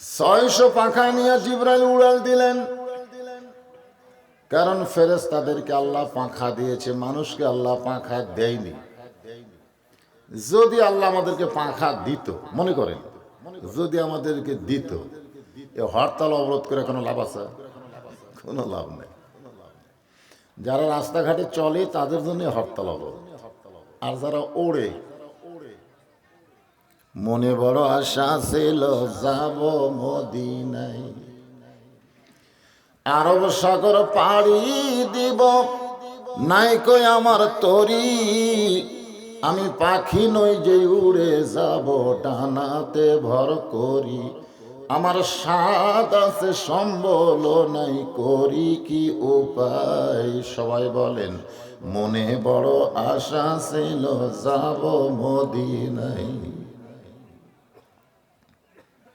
ছয়শো পাখা নিয়ে জিব্রাইল উড়াল দিলেন। কারণ ফেরেস তাদেরকে আল্লাহ পাখা দিয়েছে, মানুষকে আল্লাহ পাখা দেয়নি। যদি আল্লাহ আমাদেরকে পাখা দিত, মনে করেন, যদি আমাদেরকে দিত হরতাল অবরোধ করে কোনো লাভ আছে? কোনো লাভ নেই। যারা রাস্তাঘাটে চলে, তাদের জন্য হরতাল অবরোধ। আর যারা ওড়ে মনে বড় আশা ছিল, যাব মদিনায়। আরব সাগর পাড়ি দিব। নাই কই আমার তরি। আমি পাখি নই যে উড়ে যাব, ডানাতে ভর করি। আমার স্বাদ আছে, সম্বল নাই, করি কি উপায়? সবাই বলেন, মনে বড় আশা ছিল, যাব মদিনায়।